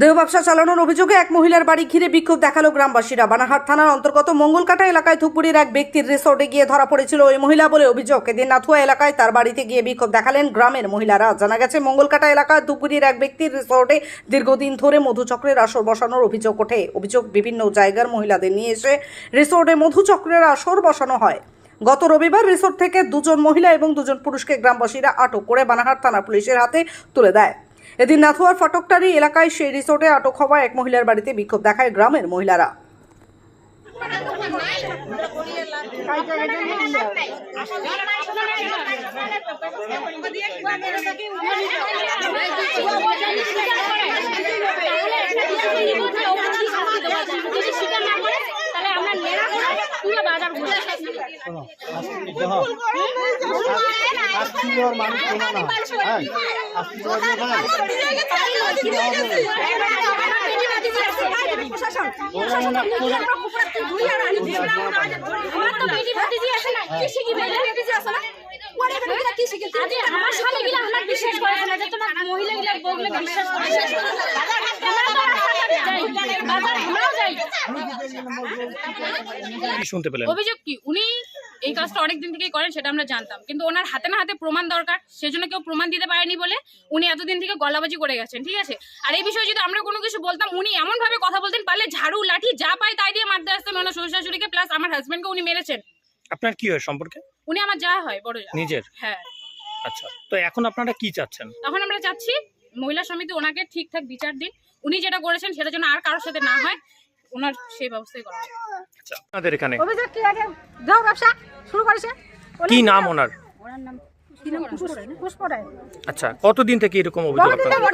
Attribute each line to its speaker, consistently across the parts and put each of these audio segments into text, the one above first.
Speaker 1: দেহ ব্যবসা চালানোর অভিযোগে এক মহিলার বাড়ি ঘিরে বিক্ষোভ দেখাল গ্রামবাসীরা। বানাহাট থানার অন্তর্গত মঙ্গলকাটা এলাকায় ধুপগুড়ির এক ব্যক্তির রিসোর্টে গিয়ে ধরা পড়েছিল ওই মহিলা বলে অভিযোগ। এদিন নাথুয়া এলাকায় তার বাড়িতে গিয়ে বিক্ষোভ দেখালেন গ্রামের মহিলারা। জানা গেছে, মঙ্গলকাটা এলাকায় ধুপগুড়ির এক ব্যক্তির রিসোর্টে দীর্ঘদিন ধরে মধুচক্রের আসর বসানোর অভিযোগ ওঠে। অভিযোগ বিভিন্ন জায়গার মহিলাদের নিয়ে এসে রিসোর্টে মধুচক্রের আসর বসানো হয়। গত রবিবার রিসোর্ট থেকে দুজন মহিলা এবং দুজন পুরুষকে গ্রামবাসীরা আটক করে বানাহাট থানা পুলিশের হাতে তুলে দেয়। এদিন নাথুয়ার ফটকটারি এলাকায় সেই রিসোর্টে আটক হওয়া এক মহিলার বাড়িতে বিক্ষোভ দেখায় গ্রামের মহিলারা।
Speaker 2: আমরা
Speaker 3: ওর মানুষ শোনা না হ্যাঁ আজকে ওর
Speaker 2: আমার তো বেটি ভাতিজি আছে না কি শিখি বেটি ভাতিজি আছে না কি শিখি আরে আমার স্বামী গিলা আমার বিশ্বাস করে না যে তোমার মহিলা গিলা বউগুলো বিশ্বাস করে
Speaker 4: শুনতে পেলেন?
Speaker 5: অভিযোগ কি? উনি এই কাজটা অনেক দিন থেকেই করেন সেটা আমরা জানতাম। কিন্তু ওনার হাতে না হাতে প্রমাণ দরকার সেজন্য কেউ প্রমাণ দিতে পারেনি বলে উনি এতদিন থেকে গলাবাজি করে গেছেন ঠিক আছে? আর এই বিষয়ে যদি আমরা কোনো কিছু বলতাম উনি এমন ভাবে কথা বলতেন পারলে ঝাড়ু লাঠি যা পায় তাই দিয়ে মারতে আসতেন ওনার শ্বশুর শাশুড়িকে প্লাস আমার হাজবেন্ডকে উনি মেরেছেন।
Speaker 4: আপনার কি হয় সম্পর্কে?
Speaker 5: উনি আমার যা হয় বড় যা
Speaker 4: নিজের?
Speaker 5: হ্যাঁ।
Speaker 4: আচ্ছা তো এখন আপনারা কি চাচ্ছেন?
Speaker 5: তখন আমরা চাচ্ছি মহিলা সমিতি ওনাকে ঠিকঠাক বিচার দিন। উনি যেটা করেছেন সেটা যেন আর কারোর সাথে না হয়। ওনার সেই ব্যবস্থাই করা
Speaker 4: আচ্ছা আপনাদের এখানে?
Speaker 6: অভিযোগ কি আগে? ব্যবসা শুরু করেছে।
Speaker 4: কি নাম ওনার?
Speaker 6: পুষ্প রায়
Speaker 4: আচ্ছা কতদিন থেকে এরকম অভিযোগ
Speaker 6: বহুদিন
Speaker 4: আপনার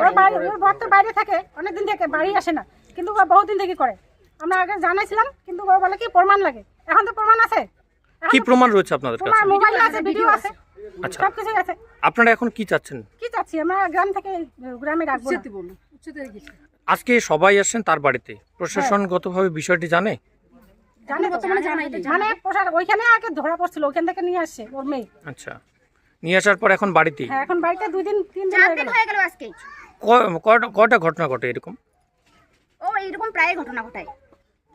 Speaker 6: করে বাইরে ওর বর তো বাইরে থাকে অনেকদিন থেকে বাড়ি আসে না। কিন্তু বহুদিন থেকে করে। আমরা আগে জানাইছিলাম কিন্তু ও বলে কি প্রমাণ লাগে। এখন তো প্রমাণ আছে।
Speaker 4: কি প্রমাণ রয়েছে আপনাদের কাছে?
Speaker 6: মোবাইল আছে ভিডিও আছে।
Speaker 4: আচ্ছা
Speaker 6: সব কিছুই আছে।
Speaker 4: আপনারা এখন কি চাচ্ছেন?
Speaker 6: কি চাচ্ছি? আমরা গ্রাম থেকে গ্রামে রাখব।
Speaker 4: আজকে সবাই আসছেন তার বাড়িতে। প্রশাসনগতভাবে বিষয়টি জানে?
Speaker 6: জানে বর্তমানে ওইখানে আগে ধরা পড়ছিল ওইখান থেকে নিয়ে আসছে ওর মেয়ে।
Speaker 4: আচ্ছা। নিয়ে আসার পর এখন বাড়িতে
Speaker 6: হ্যাঁ এখন বাড়িতে দুই দিন তিন দিন হয়ে গেল।
Speaker 2: আজকে।
Speaker 4: ক- কয়টা- কয়টা ঘটনা ঘটে এরকম?
Speaker 2: ও এরকম প্রায় ঘটনা ঘটায়।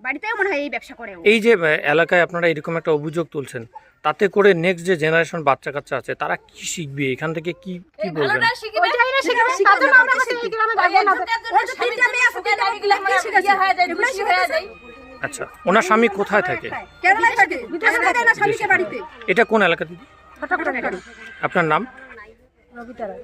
Speaker 2: বাড়িতেও মনে হয় এই ব্যবসা করে
Speaker 4: এই যে এলাকায় আপনারা এরকম একটা অভিযোগ তুলছেন তাতে করে নেক্সট যে জেনারেশন বাচ্চা কাচ্চা আছে তারা কি শিখবে? এখান থেকে কি কি বলবেন? আচ্ছা ওনার স্বামী কোথায় থাকে? এটা কোন এলাকা আপনার নাম?
Speaker 6: রবিতা রায়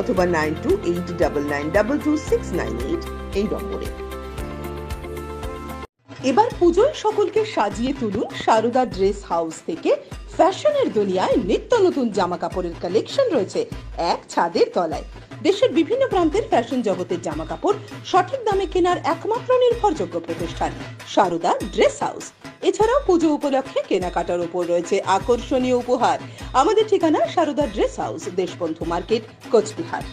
Speaker 7: অথবা nine two eight double nine double two six nine eight এই নম্বরে। এবার পুজোয় সকলকে সাজিয়ে তুলুন সারদা ড্রেস হাউস থেকে ফ্যাশনের দুনিয়ায় নিত্য নতুন জামা কাপড়ের কালেকশন রয়েছে এক ছাদের তলায়। দেশের বিভিন্ন প্রান্তের ফ্যাশন জগতের জামা কাপড় সঠিক দামে কেনার একমাত্র নির্ভরযোগ্য প্রতিষ্ঠান সারদা ড্রেস হাউস এছাড়াও পুজো উপলক্ষে কেনাকাটার উপর রয়েছে আকর্ষণীয় উপহার। আমাদের ঠিকানা Sarada dress house Deshbandhu market, Cooch Behar.